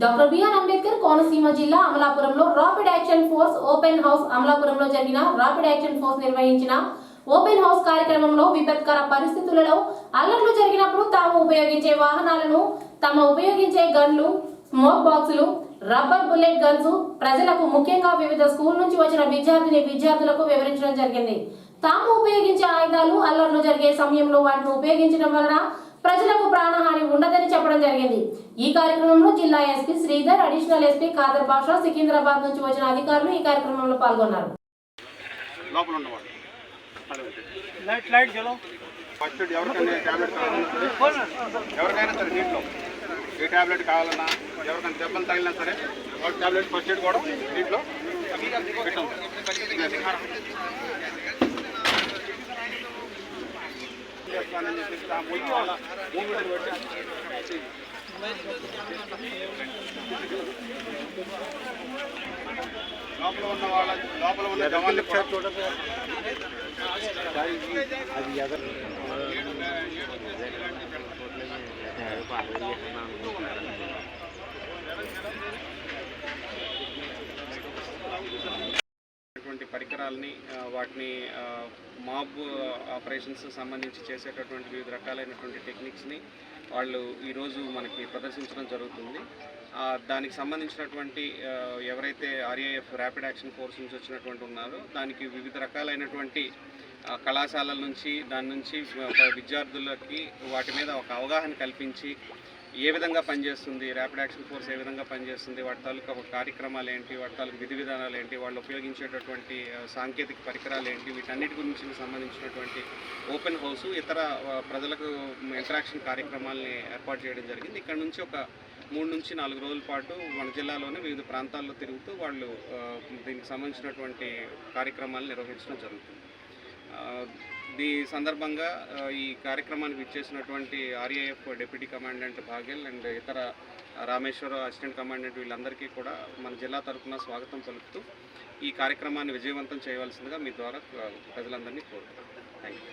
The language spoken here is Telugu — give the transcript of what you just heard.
డాక్టర్ బిఆర్ అంబేద్కర్ కోనసీమ జిల్లా అమలాపురంలో rapid action force open house అమలాపురంలో జరిగిన రాపిడ్ యాక్షన్ ఫోర్స్ నిర్వహించిన ఓపెన్ హౌస్ కార్యక్రమంలో విపత్కర పరిస్థితులలో అల్లర్లు జరిగినప్పుడు తాము ఉపయోగించే వాహనాలను తాము ఉపయోగించే గన్లు స్మోక్ బాక్సులు రబ్బర్ బుల్లెట్ గన్స్ ప్రజలకు ముఖ్యంగా వివిధ స్కూల్ నుంచి వచ్చిన విద్యార్థిని విద్యార్థులకు వివరించడం జరిగింది. తాము ఉపయోగించే ఆయుధాలు అల్లర్లు జరిగే సమయంలో వాటిని ఉపయోగించడం వలన ప్రజలకు ప్రాణ ఉండదని చెప్పడం జరిగింది. ఈ కార్యక్రమంలో జిల్లా SP Sridhar additional SP Khadar Basha Secunderabad నుంచి వచ్చిన అధికారులు ఈ కార్యక్రమంలో పాల్గొన్నారు. ఏ ట్యాబ్లెట్ కావాలన్నా ఎవరికైనా దెబ్బలు తగిలినా సరే ఒక ట్యాబ్లెట్ ఫస్ట్ ఎయిడ్ కూడా దీంట్లో పెట్టాం చేస్తానని చెప్పేసి ఆ మూడు వాళ్ళ మూమెంట్ పెట్టి లోపల ఉన్న వాళ్ళ లోపల ఉన్న జవాన్లు కూడా అటువంటి పరికరాలని వాటిని మాబ్ ఆపరేషన్స్ సంబంధించి చేసేటటువంటి వివిధ రకాలైనటువంటి టెక్నిక్స్ని వాళ్ళు ఈరోజు మనకి ప్రదర్శించడం జరుగుతుంది. దానికి సంబంధించినటువంటి ఎవరైతే ఆర్ఏఎఫ్ ర్యాపిడ్ యాక్షన్ ఫోర్స్ నుంచి వచ్చినటువంటి ఉన్నారో దానికి వివిధ రకాలైనటువంటి కళాశాలల నుంచి దాని నుంచి ఒక విద్యార్థులకి వాటి మీద ఒక అవగాహన కల్పించి ఏ విధంగా పనిచేస్తుంది ర్యాపిడ్ యాక్షన్ ఫోర్స్ ఏ విధంగా పనిచేస్తుంది వాటి తాలూకా ఒక కార్యక్రమాలు ఏంటి వాటి తాలూకు విధి విధానాలు ఏంటి వాళ్ళు ఉపయోగించేటటువంటి సాంకేతిక పరికరాలు ఏంటి వీటన్నిటి గురించి సంబంధించినటువంటి ఓపెన్ హౌస్ ఇతర ప్రజలకు ఇంటరాక్షన్ కార్యక్రమాలని ఏర్పాటు చేయడం జరిగింది. ఇక్కడ నుంచి ఒక మూడు నుంచి నాలుగు రోజుల పాటు మన జిల్లాలోనే వివిధ ప్రాంతాల్లో తిరుగుతూ వాళ్ళు దీనికి సంబంధించినటువంటి కార్యక్రమాలు నిర్వహించడం జరుగుతుంది. ఈ సందర్భంగా ఈ కార్యక్రమానికి ఇచ్చేసినటువంటి RAF deputy commandant Baghel and ఇతర రామేశ్వర అసిస్టెంట్ కమాండెంట్ వీళ్ళందరికీ కూడా మన జిల్లా తరఫున స్వాగతం పలుకుతూ ఈ కార్యక్రమాన్ని విజయవంతం చేయవలసిందిగా మీ ద్వారా ప్రజలందరినీ కోరుతున్నాను థ్యాంక్ యూ